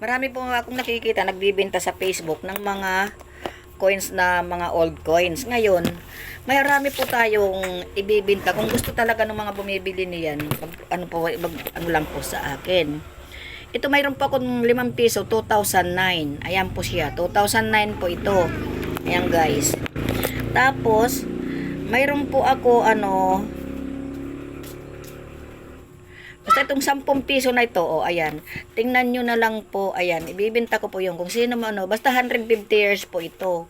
Marami po akong nakikita nagbibenta sa Facebook ng mga coins na mga old coins. Ngayon, marami po tayong ibibenta kung gusto talaga ng mga bumibili niyan. mag- Ano po, mag, ano lang po sa akin. Ito mayroon pa akong 5 piso, 2009. Ayan po siya, 2009 po ito. Ayan guys. Tapos, mayroon po ako ano, Basta itong 10 piso na ito, oh, ayan. Tingnan nyo na lang po, ayan. Ibibenta ko po yung kung sino man, ano. Basta 150 years po ito.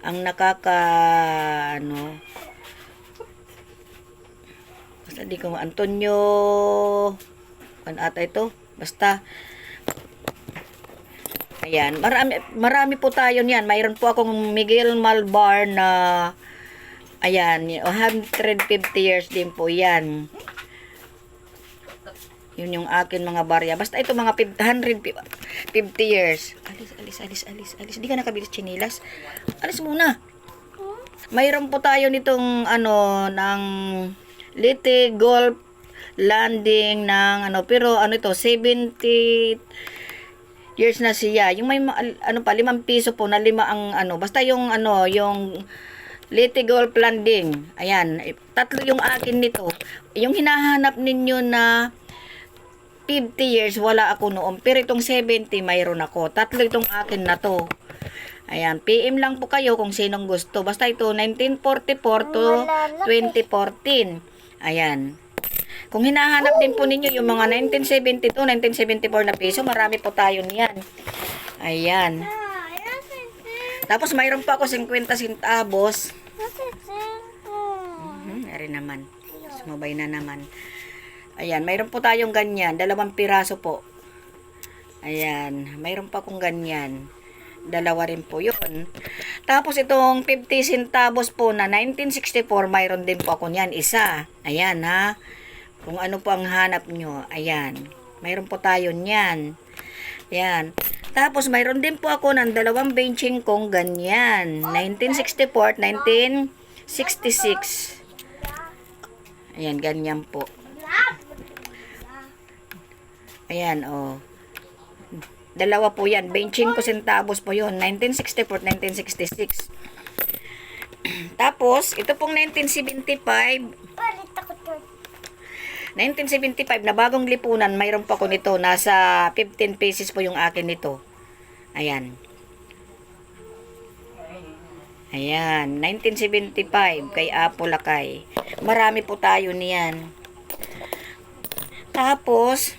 Ang nakaka, ano. Basta di ko, Antonio, ano ata ito? Basta, ayan. Marami, marami po tayo niyan. Mayroon po akong Miguel Malbar na, ayan, 150 years din po yan. Yun yung akin mga barya. Basta ito mga 150 years. Alis, alis, alis, alis, alis. Di ka nakabili sa chinilas. Alis muna. Mayroon po tayo nitong ano, ng Lite Golf Landing ng ano, pero ano ito, 70 years na siya. Yung may ma- ano pa, 5 piso po na lima ang ano, basta yung ano, yung Lite Golf Landing. Ayan, tatlo yung akin nito. Yung hinahanap ninyo na 50 years, wala ako noon. Pero itong 70, mayroon ako. Tatlo itong akin na to. Ayan, PM lang po kayo kung sinong gusto. Basta ito, 1944 to 2014. Ayan. Kung hinahanap din po ninyo yung mga 1972, 1974 na piso, marami po tayo niyan. Ayan. Tapos mayroon pa ako 50 centavos. Mhm, ari naman. Sumabay na naman. Ayan, mayroon po tayong ganyan. Dalawang piraso po. Ayan, mayroon pa akong ganyan. Dalawa rin po yun. Tapos itong 50 centavos po na 1964, mayroon din po ako niyan. Isa. Ayan ha. Kung ano po ang hanap nyo. Ayan. Mayroon po tayo niyan. Ayan. Tapos mayroon din po ako ng dalawang benching kong ganyan. 1964, 1966. Ayan, ganyan po. Ayan, oh. Dalawa po yan. 25 centavos po yun. 1964, 1966. Tapos, ito pong 1975, 1975 na bagong lipunan, mayroon pa ko nito. Nasa 15 pesos po yung akin nito. Ayan. Ayan, 1975 kay Apo Lakay. Marami po tayo niyan. Tapos,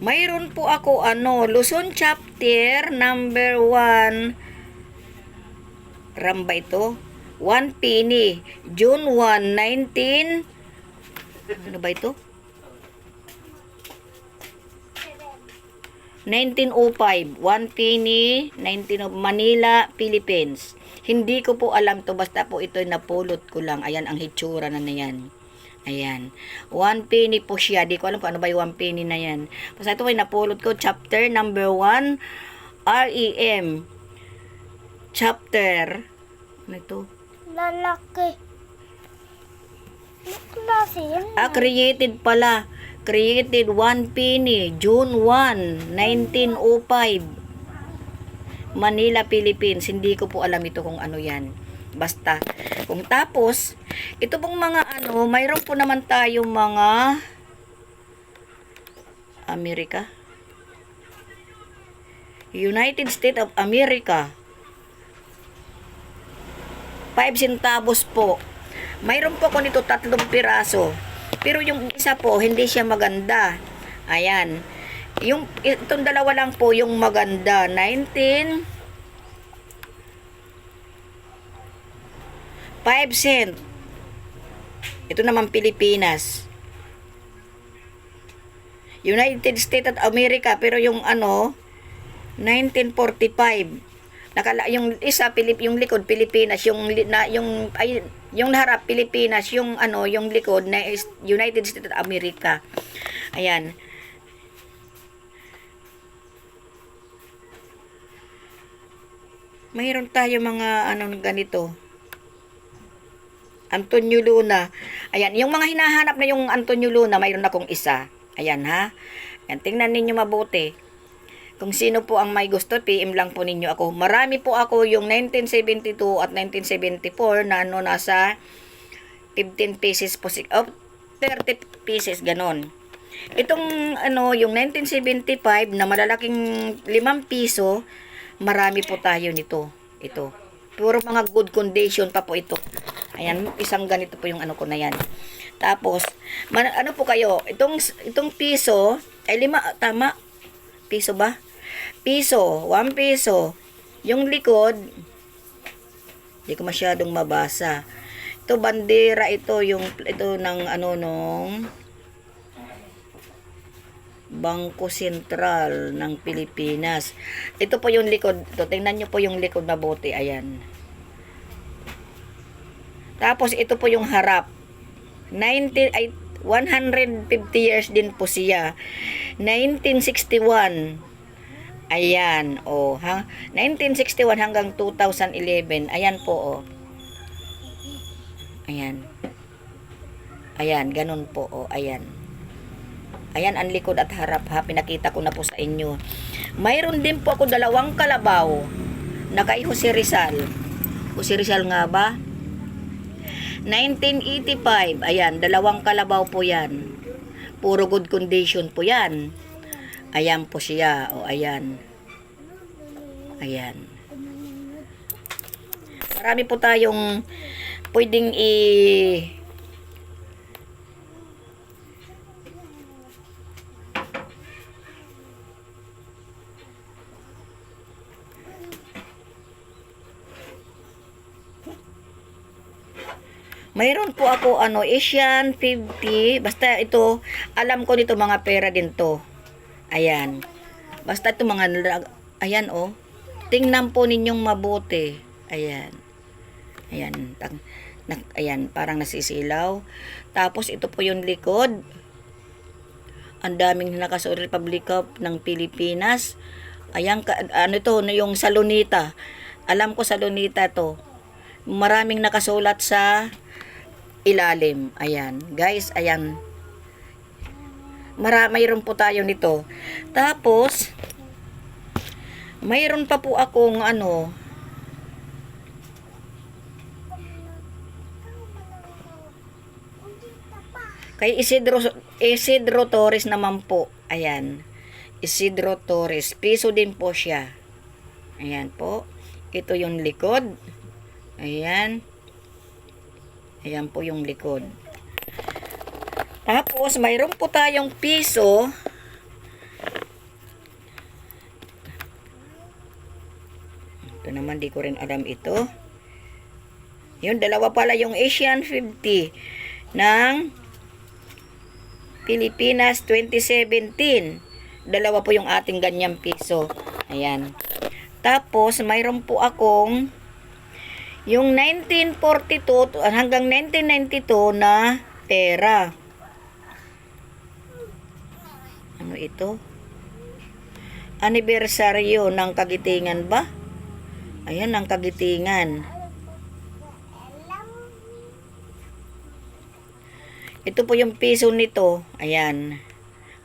mayroon po ako ano, Luzon chapter number 1. Ramba ito. 1 penny. June 1, 19 Ano ba ito? 1905, 1 penny, 19 of Manila, Philippines. Hindi ko po alam to, basta po ito napulot ko lang. Ayan ang hitsura na na yan. Ayan. 1 penny po siya. Di ko alam kung ano ba yung 1 penny na yan. Basta ito ay napulot ko. Chapter number 1, REM. Chapter, ano ito? Lalaki. Klase yan? Ah, created pala. Created 1 penny, June 1, 1905. Manila, Philippines. Hindi ko po alam ito kung ano yan. Basta. Kung tapos, ito pong mga ano, mayroon po naman tayong mga Amerika. United States of America. 5 centavos po. Mayroon po ko nito tatlong piraso. Pero yung isa po, hindi siya maganda. Ayan. Yung, itong dalawa lang po yung maganda. 19 5 cent. Ito naman Pilipinas. United States of America pero yung ano 1945 nakala yung isa Pilip yung likod Pilipinas yung na yung ay yung harap Pilipinas yung ano yung likod na United States of America ayan Mayroon tayo mga ano ganito. Antonio Luna. Ayan, yung mga hinahanap na yung Antonio Luna, mayroon akong isa. Ayan ha. Ayan, tingnan ninyo mabuti. Kung sino po ang may gusto, PM lang po ninyo ako. Marami po ako yung 1972 at 1974 na ano nasa 15 pieces po, oh, 30 pieces, ganon. Itong ano, yung 1975 na malalaking 5 piso, marami po tayo nito. Ito. Puro mga good condition pa po ito. Ayan, isang ganito po yung ano ko na yan. Tapos, man, ano po kayo, itong, itong piso, ay lima, tama? Piso ba? Piso, 1 piso. Yung likod, hindi ko masyadong mabasa. Ito bandera ito yung ito ng ano nung Bangko Sentral ng Pilipinas. Ito po yung likod. Ito, tingnan nyo po yung likod mabuti. Ayan. Tapos ito po yung harap. 90 ay 150 years din po siya. 1961. Ayan, oh, ha? 1961 hanggang 2011. Ayan po, oh. Ayan. Ayan, ganun po, oh, ayan. Ayan ang likod at harap ha, pinakita ko na po sa inyo. Mayroon din po ako dalawang kalabaw na kay Jose Rizal. Jose Rizal nga ba? 1985, ayan, dalawang kalabaw po yan. Puro good condition po yan. Ayan po siya, o ayan. Ayan. Marami po tayong pwedeng i Mayroon po ako ano Asian 50 basta ito alam ko nito mga pera din to. Ayan. Basta ito mga ayan oh. Tingnan po ninyong mabuti. Ayan. Ayan, na, ayan, parang nasisilaw. Tapos ito po yung likod. Ang daming nakasuot Republic of ng Pilipinas. Ayan, ano to, yung Salonita. Alam ko Salonita to. Maraming nakasulat sa ilalim. Ayan. Guys, ayan. Mara, mayroon po tayo nito. Tapos, mayroon pa po akong ano, kay Isidro, Isidro Torres naman po. Ayan. Isidro Torres. Piso din po siya. Ayan po. Ito yung likod. Ayan. Ayan po yung likod. Tapos, mayroon po tayong piso. Ito naman, di ko rin alam ito. Yun, dalawa pala yung Asian 50 ng Pilipinas 2017. Dalawa po yung ating ganyang piso. Ayan. Tapos, mayroon po akong yung 1942 hanggang 1992 na pera. Ano ito? Anibersaryo ng kagitingan ba? Ayan, ng kagitingan. Ito po yung piso nito. Ayan.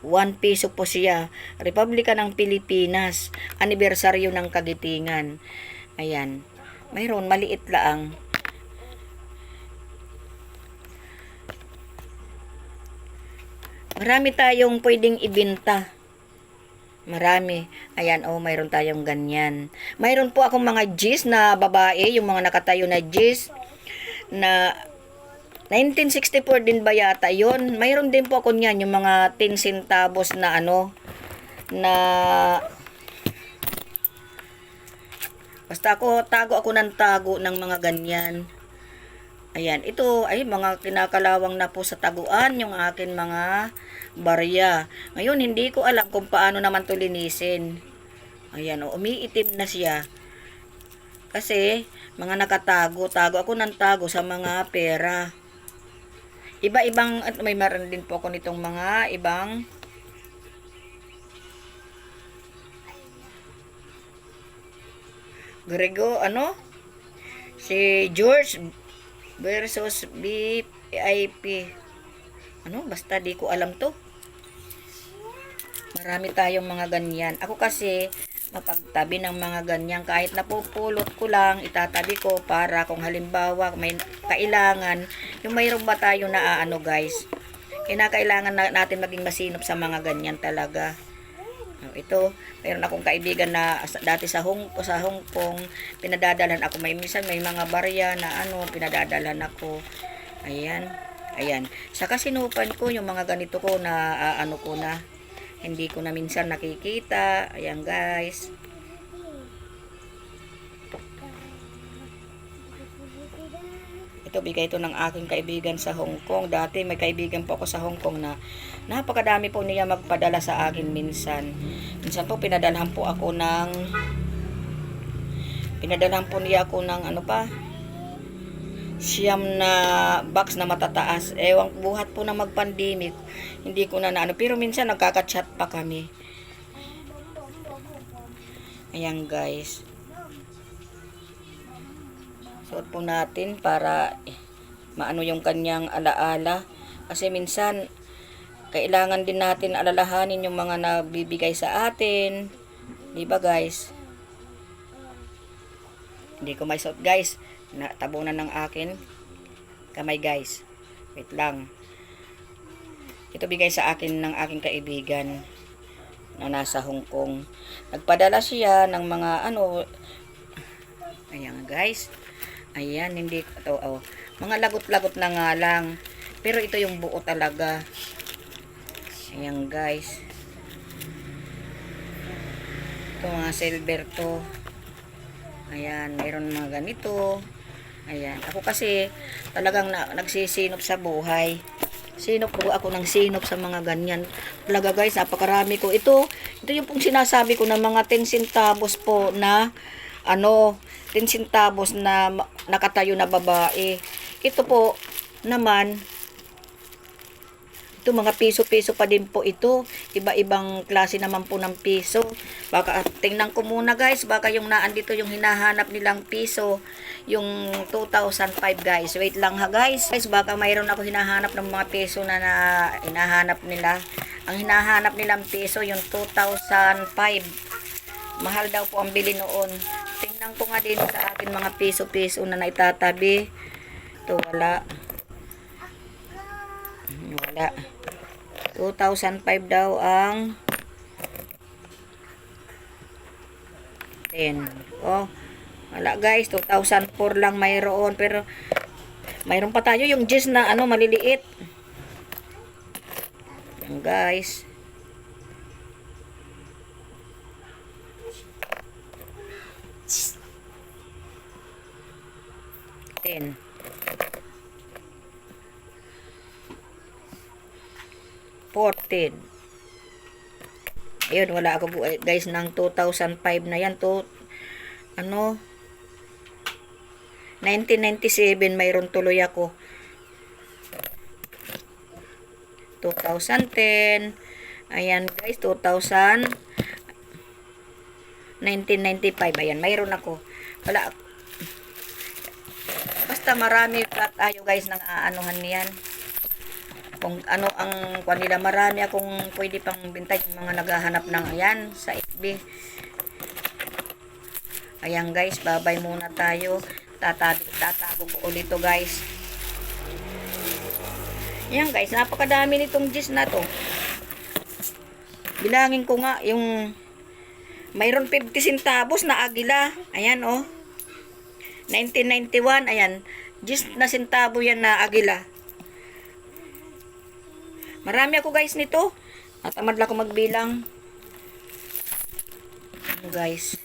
1 piso po siya. Republika ng Pilipinas. Anibersaryo ng kagitingan. Ayan. Mayroon, maliit lang. Marami tayong pwedeng ibenta. Marami. Ayan, oh, mayroon tayong ganyan. Mayroon po akong mga G's na babae, yung mga nakatayo na G's na 1964 din ba yata yun? Mayroon din po ako niyan, yung mga 10 centavos na ano, na Basta ako, tago ako ng tago ng mga ganyan. Ayan, ito ay mga kinakalawang na po sa taguan yung akin mga barya. Ngayon, hindi ko alam kung paano naman to linisin. Ayan, o, umiitim na siya. Kasi, mga nakatago, tago ako ng tago sa mga pera. Iba-ibang, at may meron din po ako nitong mga ibang Grego, ano? Si George versus BIP. Ano? Basta di ko alam to. Marami tayong mga ganyan. Ako kasi, mapagtabi ng mga ganyan. Kahit napupulot ko lang, itatabi ko para kung halimbawa may kailangan, yung mayroon ba tayo na ano guys, kinakailangan na, natin maging masinop sa mga ganyan talaga. Ito, mayroon akong kaibigan na dati sa Hong, sa Hong Kong, pinadadalan ako. May minsan may mga barya na ano, pinadadalan ako. Ayan. Ayan. Sa kasinupan ko, yung mga ganito ko na ah, ano ko na, hindi ko na minsan nakikita. Ayan guys. Ito, bigay ito ng aking kaibigan sa Hong Kong. Dati may kaibigan po ako sa Hong Kong na napakadami po niya magpadala sa akin minsan. Minsan po pinadalhan po ako ng pinadalhan po niya ako ng ano pa siyam na box na matataas. Ewan, buhat po na mag-pandemic. Hindi ko na naano. Pero minsan nagkaka-chat pa kami. Ayan guys. Suot po natin para eh, maano yung kanyang alaala. Kasi minsan, kailangan din natin alalahanin yung mga nabibigay sa atin. Di ba guys? Hindi ko may suot guys. Natabunan ng akin. Kamay guys. Wait lang. Ito bigay sa akin ng aking kaibigan na nasa Hong Kong. Nagpadala siya ng mga ano Ayan guys. Ayan, hindi ito oh. Mga lagot-lagot na nga lang. Pero ito yung buo talaga. Ayan guys. Ito mga silver to. Ayan, mayroon mga ganito. Ayan. Ako kasi talagang na, nagsisinop sa buhay. Sinop po ako ng sinop sa mga ganyan. Talaga guys, napakarami ko. Ito, ito yung pong sinasabi ko na mga 10 centavos po na ano, 10 centavos na nakatayo na babae. Ito po naman, ito mga piso-piso pa din po ito. Iba-ibang klase naman po ng piso. Baka tingnan ko muna guys, baka yung naandito yung hinahanap nilang piso, yung 2005 guys. Wait lang ha guys. Guys, baka mayroon ako hinahanap ng mga piso na, na hinahanap nila. Ang hinahanap nilang piso yung 2005. Mahal daw po ang bili noon. Ko nga din sa akin mga piso-piso na naitatabi. Ito wala. Wala. 2005 daw ang 10. Oh, wala guys. 2004 lang mayroon. Pero, mayroon pa tayo yung G's na ano, maliliit. Yan, guys. Ten. Fourteen. Ayun, wala ako bu- eh, guys ng 2005 na yan. To ano? 1997 mayroon tuloy ako. 2010 ayan guys 2000 1995 ayan mayroon ako. Wala basta marami pa tayo guys ng aanuhan niyan. Kung ano ang kung nila marami akong pwede pang bintay yung mga naghahanap ng ayan sa FB ayan guys babay muna tayo. Tatago, tatago ko ulit to guys. Ayan guys napakadami nitong gis na to. Bilangin ko nga yung mayroon 50 centavos na agila. Ayan oh. 1991 ayan gis na centavo yan na agila Marami ako guys nito. Natamad lang ako magbilang. Ano, guys.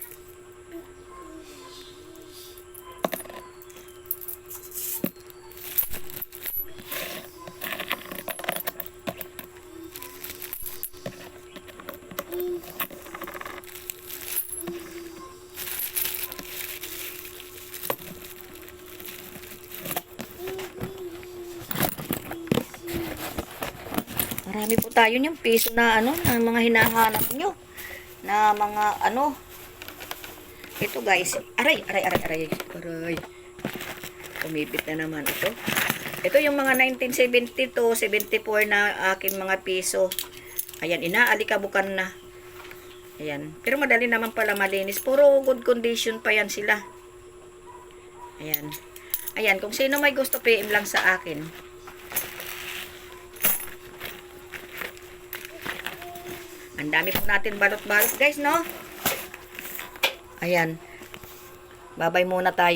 Tayo niyang piso na ano, na mga hinahanap nyo. Na mga ano, Ito guys, aray, aray, aray, aray, aray. Umipit na naman ito. Ito yung mga 1972, 74 na aking mga piso. Ayan, inaalikabukan na. Ayan. Pero madali naman pala malinis. Puro good condition pa yan sila. Ayan. Ayan, kung sino may gusto, PM lang sa akin. Dami po natin balot-balot, guys, no? Ayan. Babay muna tayo.